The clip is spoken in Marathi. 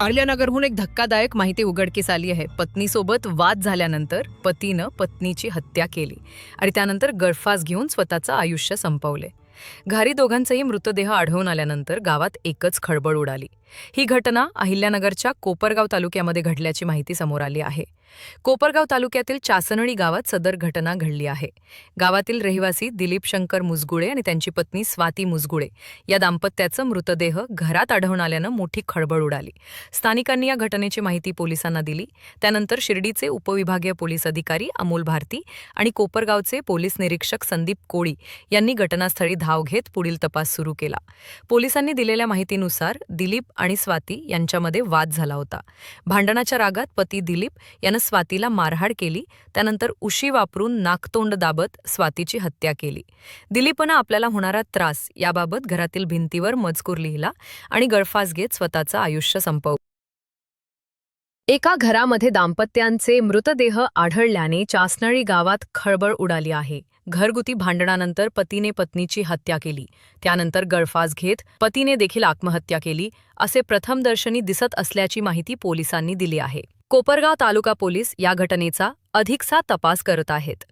आर्ल्यानगरहून एक धक्कादायक माहिती उघडकीस आली आहे. पत्नीसोबत वाद झाल्यानंतर पतीनं पत्नीची हत्या केली आणि त्यानंतर गळफास घेऊन स्वतःचं आयुष्य संपवले. घारी दोघांचेही मृतदेह आढळून आल्यानंतर गावात एकच खळबळ उडाली. ही घटना अहिल्यानगरच्या कोपरगाव तालुक्यामध्ये घडल्याची माहिती समोर आली आहे. कोपरगाव तालुक्यातील चासनळी गावात सदर घटना घडली आहे. गावातील रहिवासी दिलीप शंकर मुजगुळे आणि त्यांची पत्नी स्वाती मुजगुळे या दाम्पत्याचं मृतदेह घरात आढळून आल्यानं मोठी खळबळ उडाली. स्थानिकांनी या घटनेची माहिती पोलिसांना दिली. त्यानंतर शिर्डीचे उपविभागीय पोलीस अधिकारी अमोल भारती आणि कोपरगावचे पोलीस निरीक्षक संदीप कोळी यांनी घटनास्थळी धाव घेत पुढील तपास सुरू केला. पोलिसांनी दिलेल्या माहितीनुसार दिलीप आणि स्वाती यांच्यामध्ये वाद झाला होता. भांडणाच्या रागात पती दिलीप यानं स्वातीला मारहाण केली त्यानंतर उशी वापरून नाकतोंड दाबत स्वातीची हत्या केली. दिलीपनं आपल्याला होणारा त्रास याबाबत घरातील भिंतीवर मजकूर लिहिला आणि गळफास घेत स्वतःचं आयुष्य संपवलं एका घरामध्ये दाम्पत्यांचे मृतदेह आढळल्याने चासनळी गावात खळबळ उडाली आहे. घरगुती भांडणानंतर पतीने पत्नीची हत्या केली. त्यानंतर गळफास घेत पतीने देखील आत्महत्या केली असे प्रथमदर्शनी दिसत असल्याची माहिती पोलिसांनी दिली आहे. कोपरगाव तालुका पोलीस या घटनेचा अधिकचा तपास करत आहेत.